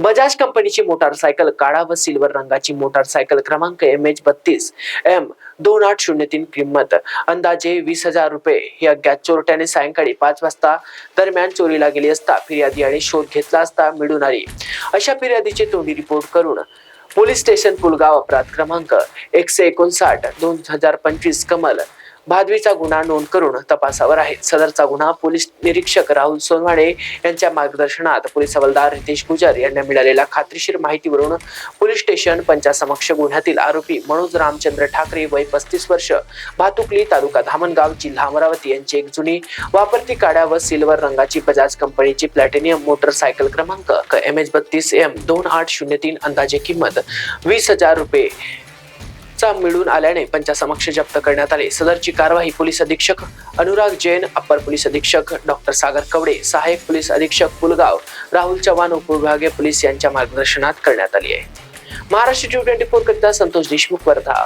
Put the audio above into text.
बजाज कंपनीची मोटारसायकल काळा व सिल्वर रंगाची मोटारसायकल क्रमांक एम एच बत्तीस एम दोन आठ शून्य तीन किंमत. अंदाजे वीस हजार रुपये. ही अज्ञात चोरट्याने सायंकाळी पाच वाजता दरम्यान चोरीला गेली असता फिर्यादी आणि शोध घेतला असता मिळून आली. अशा फिर्यादीचे तोंडी रिपोर्ट करून पोलीस स्टेशन पुलगाव अपराध क्रमांक एकशे एकोणसाठ दोन हजार पंचवीस कमल भादवीचा गुन्हा नोंद करून तपासावर आहेत सदरचा गुन्हा पोलीस निरीक्षक राहुल सोनवाणे यांच्या मार्गदर्शनात पोलीस हवालदार रितेश गुजर यांना मिळालेल्या खात्रीशीर माहितीवरून पोलीस स्टेशन पंचासमक्ष गुन्ह्यातील आरोपी मनोज रामचंद्र ठाकरे वय पस्तीस वर्ष भातुकली तालुका धामणगाव जिल्हा अमरावती यांची एक जुनी वापरती काड्या व सिल्वर रंगाची बजाज कंपनीची प्लॅटिनियम मोटरसायकल क्रमांक एम एच बत्तीस एम दोन आठ शून्य तीन अंदाजे किंमत वीस हजार रुपये चा मिळून आल्याने पंचासमक्ष जप्त करण्यात आले. सदरची कारवाई पोलीस अधीक्षक अनुराग जैन अप्पर पोलीस अधीक्षक डॉक्टर सागर कवडे सहाय्यक पोलीस अधीक्षक पुलगाव राहुल चव्हाण उपविभागीय पोलीस यांच्या मार्गदर्शनात करण्यात आली आहे. महाराष्ट्र ट्वेंटी फोर करिता संतोष देशमुख वर्धा.